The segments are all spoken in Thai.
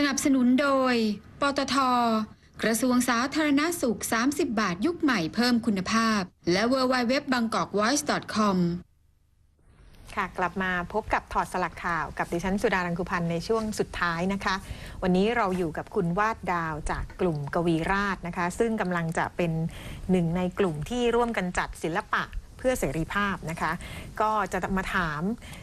สนับสนุนโดย ปตท กระทรวงสาธารณสุข 30 บาทยุคใหม่เพิ่มคุณภาพ และ w w w b a n g k o k v o i c e c o m ค่ะกลับมาพบกับถอดสลักข่าวกับดิฉันสุดารังคุพันธ์ในช่วงสุดท้ายนะคะ วันนี้เราอยู่กับคุณวาดดาวจากกลุ่มกวีราชนะคะ ซึ่งกำลังจะเป็นหนึ่งในกลุ่มที่ร่วมกันจัดศิลปะ เพื่อเสรีภาพนะคะ ก็จะมาถาม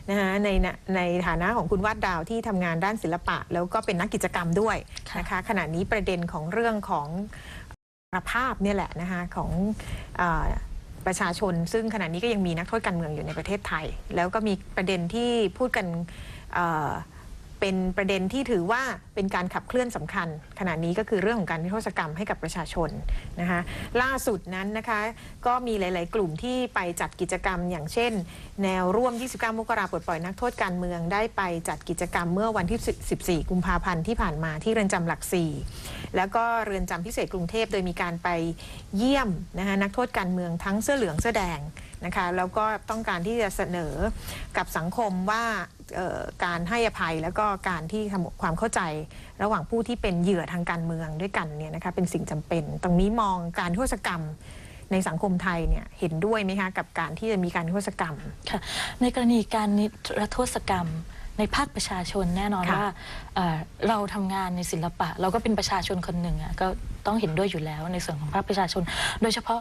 นะคะในในฐานะของคุณวาดดาวที่ทำงานด้านศิลปะ แล้วก็เป็นนักกิจกรรมด้วยนะคะขณะนี้ประเด็นของเรื่องของภาพเนี่ยแหละนะคะของอประชาชน ซึ่งขณะนี้ก็ยังมีนักโทษการเมืองอยู่ในประเทศไทย แล้วก็มีประเด็นที่พูดกัน เป็นประเด็นที่ถือว่าเป็นการขับเคลื่อนสำคัญ ขณะนี้ก็คือเรื่องของการนิรโทษกรรมให้กับประชาชนนะคะล่าสุดนั้นนะคะก็มีหลาย ๆ กลุ่มที่ไปจัดกิจกรรม อย่างเช่น แนวร่วม 29 มกราปลดปล่อยนักโทษการเมืองได้ไปจัดกิจกรรมเมื่อวันที่ 14 กุมภาพันธ์ที่ผ่านมาที่เรือนจำหลักสี่แล้วก็เรือนจำพิเศษกรุงเทพโดยมีการไปเยี่ยมนะคะนักโทษการเมืองทั้งเสื้อเหลืองเสื้อแดงนะคะแล้วก็ต้องการที่จะเสนอกับสังคมว่า การให้อภัยแล้วก็การที่ทำความเข้าใจระหว่างผู้ที่เป็นเหยื่อทางการเมืองด้วยกันเนี่ยนะคะเป็นสิ่งจำเป็น ตรงนี้มองการโทษกรรมในสังคมไทยเนี่ยเห็นด้วยไหมคะกับการที่จะมีการโทษกรรมค่ะในกรณีการนิรโทษกรรมในภาคประชาชนแน่นอนว่าเเราทำงานในศิลปะ เราก็เป็นประชาชนคนหนึ่งอะก็ต้องเห็นด้วยอยู่แล้วในส่วนของภาคประชาชน โดยเฉพาะ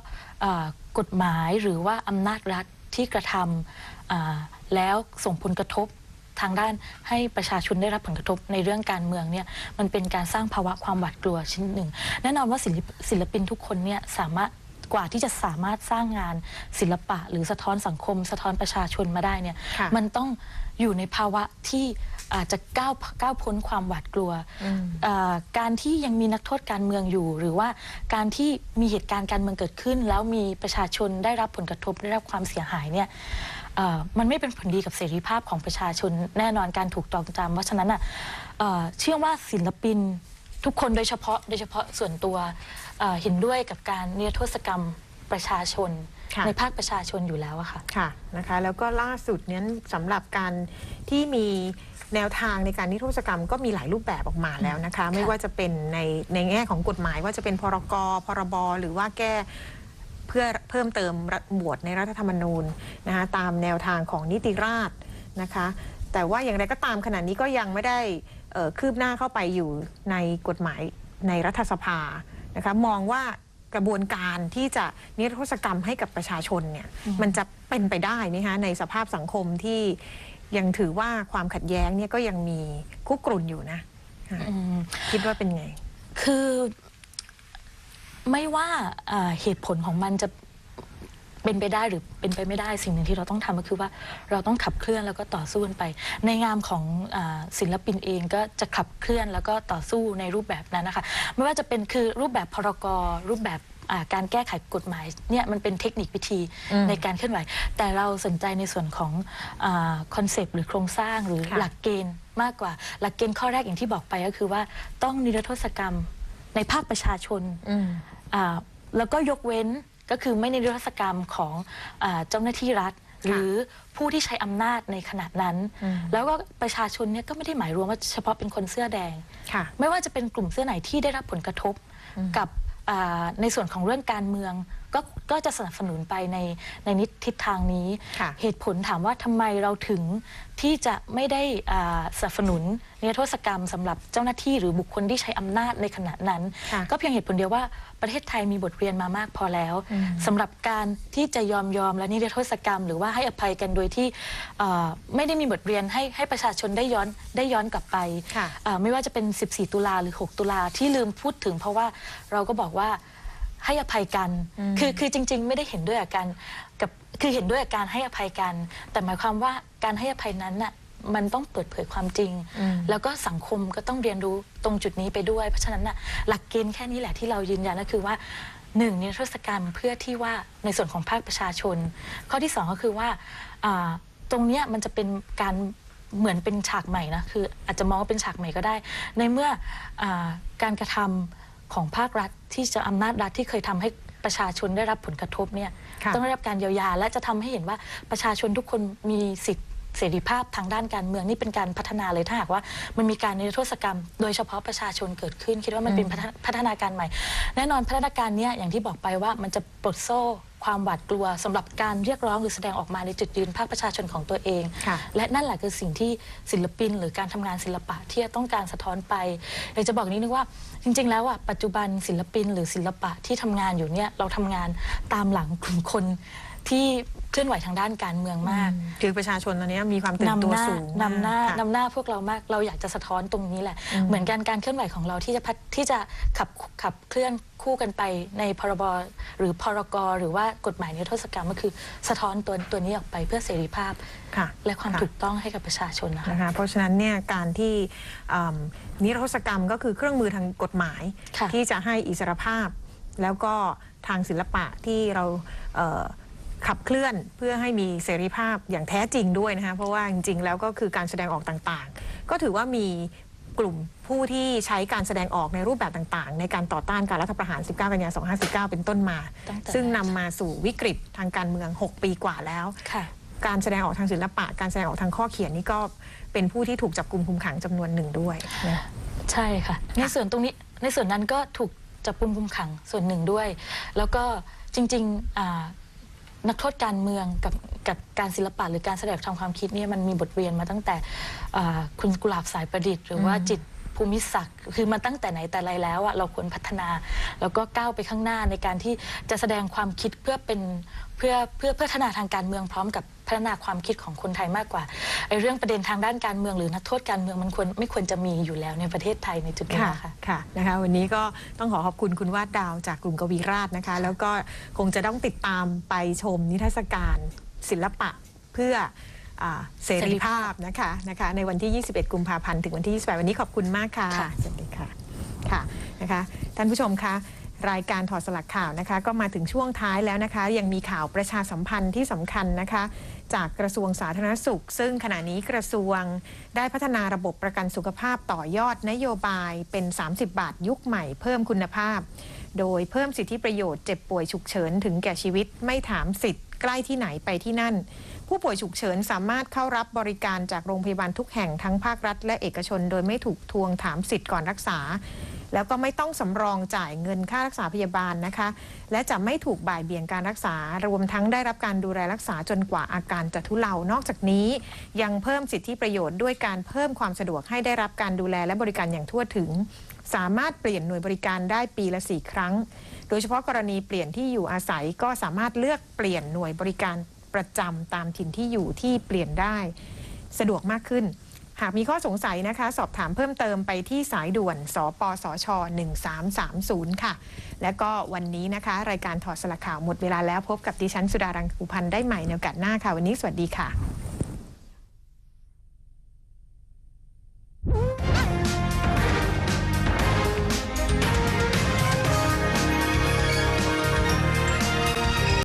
กฎหมายหรือว่าอำนาจรัฐที่กระทำอ่าแล้วส่งผลกระทบ ทางด้านให้ประชาชนได้รับผลกระทบในเรื่องการเมืองเนี่ยมันเป็นการสร้างภาวะความหวาดกลัวชิ้นหนึ่ง แน่นอนว่าศิลปินทุกคนเนี่ยสามารถ กว่าที่จะสามารถสร้างงานศิลปะ หรือสะท้อนสังคม สะท้อนประชาชนมาได้เนี่ยค่ะ มันต้องอยู่ในภาวะที่อาจจะก้าวก้าวพ้นความหวาดกลัวอืมเอ่อการที่ยังมีนักโทษการเมืองอยู่ หรือว่าการที่มีเหตุการณ์การเมืองเกิดขึ้น แล้วมีประชาชนได้รับผลกระทบได้รับความเสียหายเนี่ยเอ่อมันไม่เป็นผลดีกับเสรีภาพของประชาชนแน่นอนการถูกตองจำเพราะฉะนั้นอะเอ่อเชื่อว่าศิลปิน ทุกคนโดยเฉพาะโดยเฉพาะส่วนตัวเอ่อเห็นด้วยกับการนิรโทษกรรมประชาชน ค่ะ ในภาคประชาชนอยู่แล้วอะค่ะ ค่ะนะคะแล้วก็ล่าสุดเนี้ยสำหรับการที่มีแนวทางในการนิรโทษกรรมก็มีหลายรูปแบบออกมาแล้วนะคะ ไม่ว่าจะเป็นในในแง่ของกฎหมาย ว่าจะเป็นพรกพรบหรือว่าแก้เพื่อเพิ่มเติมรัฐหมวดในรัฐธรรมนูญนะคะตามแนวทางของนิติราษฎร์นะคะ แต่ว่าอย่างไรก็ตามขณะนี้ก็ยังไม่ได้เอ่อ คืบหน้าเข้าไปอยู่ในกฎหมายในรัฐสภานะคะมองว่ากระบวนการที่จะนิรโทษกรรมให้กับประชาชนเนี่ยมันจะเป็นไปได้ไหมคะในสภาพสังคมที่ยังถือว่าความขัดแย้งเนี่ยก็ยังมีคุกรุ่นอยู่นะค่ะอืมคิดว่าเป็นไง คือไม่ว่าอ่าเหตุผลของมันจะ เป็นไปได้หรือเป็นไปไม่ได้สิ่งหนึ่งที่เราต้องทำก็คือว่าเราต้องขับเคลื่อนแล้วก็ต่อสู้กันไป ในงามของอาศิลปินเองก็จะขับเคลื่อนแล้วก็ต่อสู้ในรูปแบบนั้นนะคะ ไม่ว่าจะเป็นคือรูปแบบพรกรูปแบบอ่าการแก้ไขกฎหมายเนี่ยมันเป็นเทคนิควิธีอืมในการเคลื่อนไหว แต่เราสนใจในส่วนของคอนเซปต์หรือโครงสร้างหรือค่ะหลักเกณฑ์มากกว่า หลักเกณฑ์ข้อแรกอย่างที่บอกไปก็คือว่าต้องนิรโทษกรรมในภาคประชาชนอืมอ่าแล้วก็ยกเว้น ก็คือไม่ในนิรโทษกรรมของอาเจ้าหน้าที่รัฐ หรือผู้ที่ใช้อำนาจในขณะนั้นอืมแล้วก็ประชาชนเนี่ยก็ไม่ได้หมายรวมว่าเฉพาะเป็นคนเสื้อแดง ค่ะ ไม่ว่าจะเป็นกลุ่มเสื้อไหนที่ได้รับผลกระทบอืมกับอ่าในส่วนของเรื่องการเมือง ก็ก็จะสนับสนุนไปในในนิทิศทางนี้ ค่ะ เหตุผลถามว่าทำไมเราถึงที่จะไม่ได้อ่าสนับสนุนนิรโทษกรรมสำหรับเจ้าหน้าที่หรือบุคคลที่ใช้อำนาจในขณะนั้น ค่ะ ก็เพียงเหตุผลเดียวว่าประเทศไทยมีบทเรียนมามากพอแล้วอืมสำหรับการที่จะยอมยอมและนิรโทษกรรม หรือว่าให้อภัยกันโดยที่เอ่อไม่ได้มีบทเรียนให้ให้ประชาชนได้ย้อนได้ย้อนกลับไป ค่ะเอ่อไม่ว่าจะเป็น 14 ตุลาหรือ 6 ตุลาที่ลืมพูดถึง เพราะว่าเราก็บอกว่า ให้อภัยกันอืมคือคือจริง ๆ ไม่ได้เห็นด้วยกับการกับคือเห็นด้วยกับการให้อภัยกัน แต่หมายความว่าการให้อภัยนั้นน่ะมันต้องเปิดเผยความจริงอืมแล้วก็สังคมก็ต้องเรียนรู้ตรงจุดนี้ไปด้วย เพราะฉะนั้นน่ะหลักเกณฑ์แค่นี้แหละที่เรายืนยันก็คือว่าหนึ่งนิรโทษกรรมเพื่อที่ว่าในส่วนของภาคประชาชน ข้อที่สองก็คือว่าอ่าตรงเนี้ยมันจะเป็นการเหมือนเป็นฉากใหม่นะคืออาจจะมองว่าเป็นฉากใหม่ก็ได้ ในเมื่ออาการกระทำ ของภาครัฐที่จะอำนาจรัฐที่เคยทำให้ประชาชนได้รับผลกระทบเนี่ยค่ะ ต้องได้รับการเยียวยา และจะทำให้เห็นว่าประชาชนทุกคนมีสิทธิ์เสรีภาพทางด้านการเมืองนี่เป็นการพัฒนาเลยถ้าหากว่ามันมีการนิรโทษกรรม โดยเฉพาะประชาชนเกิดขึ้น คิดว่ามันเป็นพัฒพัฒนาการใหม่ แน่นอนพัฒนาการเนี้ยอย่างที่บอกไปว่ามันจะปลดโซ่ ความหวาดกลัวสำหรับการเรียกร้องหรือแสดงออกมาในจุดยืนภาคประชาชนของตัวเองค่ะและนั่นแหละคือสิ่งที่ศิลปิน หรือการทำงานศิลปะที่จะต้องการสะท้อนไปอยากจะบอกนิดนึงว่าจริง ๆ แล้วอะปัจจุบันศิลปินหรือศิลปะที่ทำงานอยู่เนี่ยเราทำงานตามหลังกลุ่มคนที่ เคลื่อนไหวทางด้านการเมืองมาก คือประชาชนตอนนี้มีความตื่นนำตัวหน้าสูงนำหน้าค่ะนำหน้าพวกเรามาก เราอยากจะสะท้อนตรงนี้แหละอืมเหมือนกันการเคลื่อนไหวของเราที่จะพัฒที่จะขับขับเคลื่อนคู่กันไปในพรบหรือพรกหรือว่ากฎหมายนิรโทษกรรมก็คือ สะท้อนตัวตัวนี้ออกไปเพื่อเสรีภาพค่ะและความค่ะถูกต้องให้กับประชาชนนะคะนะคะ เพราะฉะนั้นเนี่ยการที่อืมนิรโทษกรรมก็คือเครื่องมือทางกฎหมายค่ะที่จะให้อิสรภาพ แล้วก็ทางศิลปะที่เราเอ่อ ขับเคลื่อนเพื่อให้มีเสรีภาพอย่างแท้จริงด้วยนะคะเพราะว่าจริงๆแล้วก็คือการแสดงออกต่างๆ ก็ถือว่ามีกลุ่มผู้ที่ใช้การแสดงออกในรูปแบบต่างๆ ในการต่อต้านการรัฐประหาร 19 กันยายน2549เป็นต้นมาตั้งแต่ซึ่งนำมาสู่วิกฤตทางการเมือง 6 ปีกว่าแล้วค่ะการแสดงออกทางศิลปะ การแสดงออกทางข้อเขียนนี่ก็เป็นผู้ที่ถูกจับกลุ่มคุมขังจำนวนหนึ่งด้วยนะใช่ค่ะ ในส่วนตรงนี้ในส่วนนั้นก็ถูกจับกุมคุมขังส่วนหนึ่งด้วย แล้วก็จริงๆอ่า นักโทษการเมืองกับกับการศิลปะหรือการแสดงทางความคิดเนี่ยมันมีบทเรียนมาตั้งแต่อ่าคุณกุหลาบสายประดิษฐ์ หรือว่าอืมจิต ภูมิศักดิ์คือมันตั้งแต่ไหนแต่ไรแล้วอะเราควรพัฒนา แล้วก็ก้าวไปข้างหน้าในการที่จะแสดงความคิดเพื่อเป็นเพื่อเพื่อพัฒนาทางการเมืองพร้อมกับพัฒนาความคิดของคนไทยมากกว่าไอ้เรื่องประเด็นทางด้านการเมืองหรือนักโทษการเมืองมันควรไม่ควรจะมีอยู่แล้วในประเทศไทยในจุดนี้ค่ะนะคะค่ะนะคะวันนี้ก็ต้องขอขอบคุณคุณวาดดาวจากกลุ่มกวีราชนะคะ แล้วก็คงจะต้องติดตามไปชมนิทรรศการศิลปะเพื่อ เสรีภาพนะคะนะคะในวันที่ 21 กุมภาพันธ์ถึงวันที่ 28 วันนี้ขอบคุณมากค่ะค่ะสวัสดีค่ะค่ะนะคะท่านผู้ชมคะรายการถอดสลักข่าวนะคะก็มาถึงช่วงท้ายแล้วนะคะ ยังมีข่าวประชาสัมพันธ์ที่สำคัญนะคะ จากกระทรวงสาธารณสุข ซึ่งขณะนี้กระทรวงได้พัฒนาระบบประกันสุขภาพต่อยอดนโยบายเป็น 30 บาทยุคใหม่เพิ่มคุณภาพ โดยเพิ่มสิทธิประโยชน์เจ็บป่วยฉุกเฉินถึงแก่ชีวิตไม่ถามสิทธิ์ ใกล้ที่ไหนไปที่นั่น ผู้ป่วยฉุกเฉินสามารถเข้ารับบริการจากโรงพยาบาลทุกแห่งทั้งภาครัฐ และเอกชน โดยไม่ถูกทวงถามสิทธิ์ก่อนรักษา แล้วก็ไม่ต้องสำรองจ่ายเงินค่ารักษาพยาบาลนะคะ และจะไม่ถูกบ่ายเบี่ยงการรักษา รวมทั้งได้รับการดูแลรักษาจนกว่าอาการจะทุเลา นอกจากนี้ ยังเพิ่มสิทธิประโยชน์ด้วยการเพิ่มความสะดวกให้ได้รับการดูแลและบริการอย่างทั่วถึง สามารถเปลี่ยนหน่วยบริการได้ปีละสี่ครั้ง โดยเฉพาะกรณีเปลี่ยนที่อยู่อาศัยก็สามารถเลือกเปลี่ยนหน่วยบริการประจำตามถิ่นที่อยู่ที่เปลี่ยนได้ สะดวกมากขึ้น หากมีข้อสงสัยนะคะ สอบถามเพิ่มเติมไปที่สายด่วน สปสช 1330 ค่ะ และก็วันนี้นะคะ รายการถอดสลักข่าวหมดเวลาแล้วพบกับดิฉันสุดารังคุพันธ์ได้ใหม่ในโอกาสหน้าค่ะ วันนี้สวัสดีค่ะ